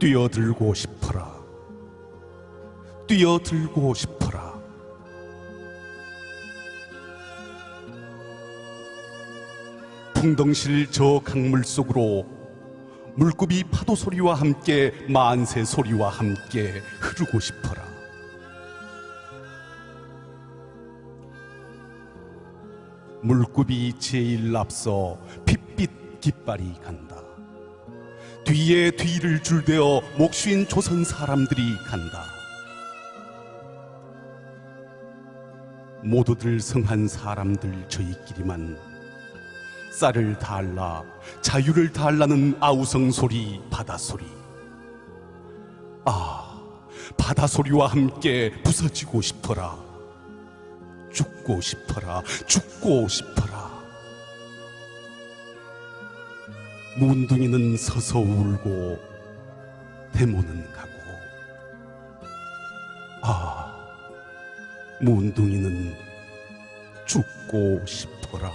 뛰어들고 싶어라. 뛰어들고 싶어라. 풍덩실 저 강물 속으로 물급이 파도 소리와 함께 만세 소리와 함께 흐르고 싶어라. 물급이 제일 앞서 핏빛 깃발이 간다. 뒤에 뒤를 줄대어 목쉰 조선 사람들이 간다. 모두들 성한 사람들 저희끼리만 쌀을 달라 자유를 달라는 아우성 소리 바다 소리. 아 바다 소리와 함께 부서지고 싶어라. 죽고 싶어라. 죽고 싶어라 문둥이는 서서 울고 대모는 가고. 아 문둥이는 죽고 싶어라